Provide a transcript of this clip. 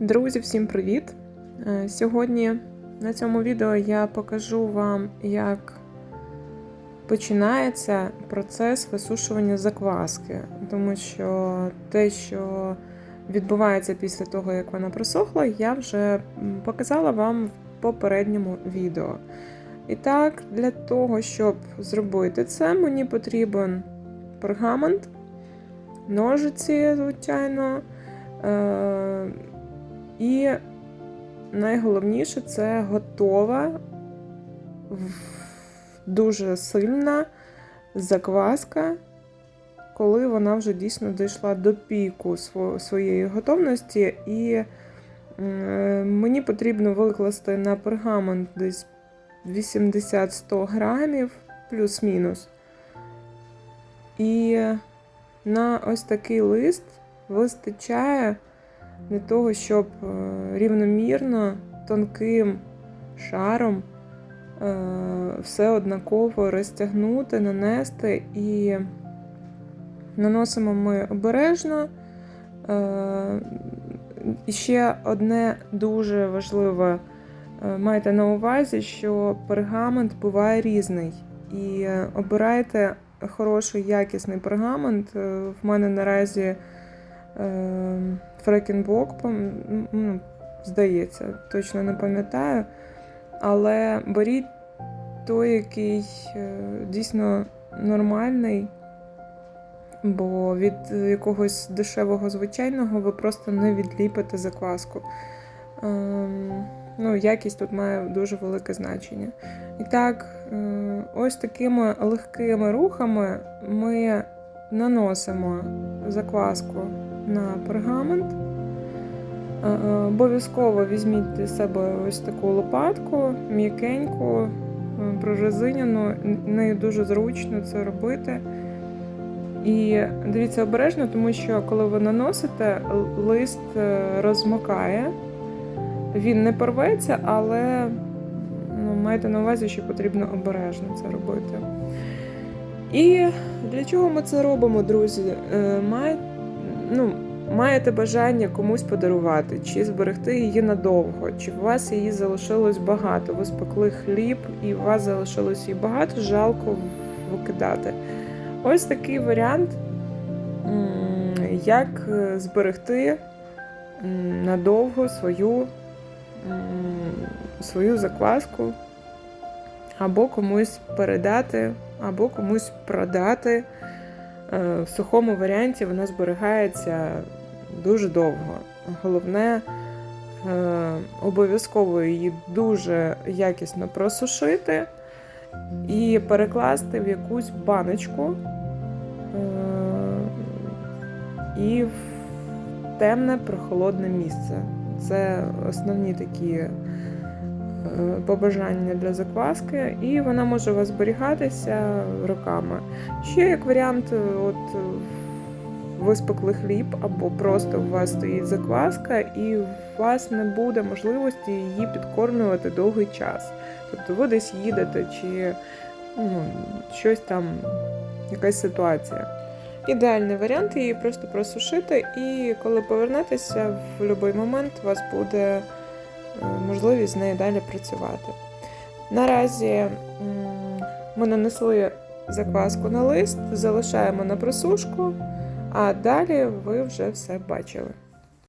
Друзі, всім привіт! Е, Сьогодні на цьому відео я покажу вам, як починається процес висушування закваски, тому що те, що відбувається після того, як вона просохла, я вже показала вам в попередньому відео. І так, для того, щоб зробити це, мені потрібен пергамент, ножиці, звичайно. Найголовніше це готова, дуже сильна закваска, коли вона вже дійсно дійшла до піку своєї готовності. І е, мені потрібно викласти на пергамент десь 80-100 грамів, плюс-мінус. І на ось такий лист вистачає для того, щоб е, рівномірно тонким шаром е, все однаково розтягнути, нанести і наносимо ми обережно. Е, ще одне дуже важливе. Майте на увазі, що пергамент буває різний. І обирайте хороший якісний пергамент. В мене наразі Фрекенбок, ну, здається, точно не пам'ятаю. Але беріть той, який е, дійсно нормальний, бо від якогось дешевого звичайного ви просто не відліпите закваску. Ем, Ну, якість тут має дуже велике значення. І так, е, ось такими легкими рухами ми наносимо закваску на пергамент. Е, е, Обов'язково візьміть для себе ось таку лопатку, м'якеньку, е, прорезиняну. Нею дуже зручно це робити. І дивіться обережно, тому що коли ви наносите, лист розмокає. Він не порветься, але ну, майте на увазі, що потрібно обережно це робити. І для чого ми це робимо, друзі? Має, ну, маєте бажання комусь подарувати, чи зберегти її надовго, чи у вас її залишилось багато. Ви спекли хліб і у вас залишилось її багато, жалко викидати. Ось такий варіант, як е, зберегти надовго свою, свою закваску, або комусь передати, або комусь продати. Е, В сухому варіанті вона зберігається дуже довго. Головне, е, обов'язково її дуже якісно просушити і перекласти в якусь баночку е, і в темне прохолодне місце. Це основні такі побажання для закваски, і вона може у вас зберігатися роками. Ще як варіант, е, от е, ви хліб, або просто у вас стоїть закваска, і у вас не буде можливості її підкормлювати довгий час. Тобто ви десь їдете, чи ну, щось там, якась ситуація. Ідеальний варіант її просто просушити, і коли повернетеся, в будь-який момент у вас буде е, можливість з нею далі працювати. Наразі ми нанесли закваску на лист, залишаємо на просушку, а далі ви вже все бачили.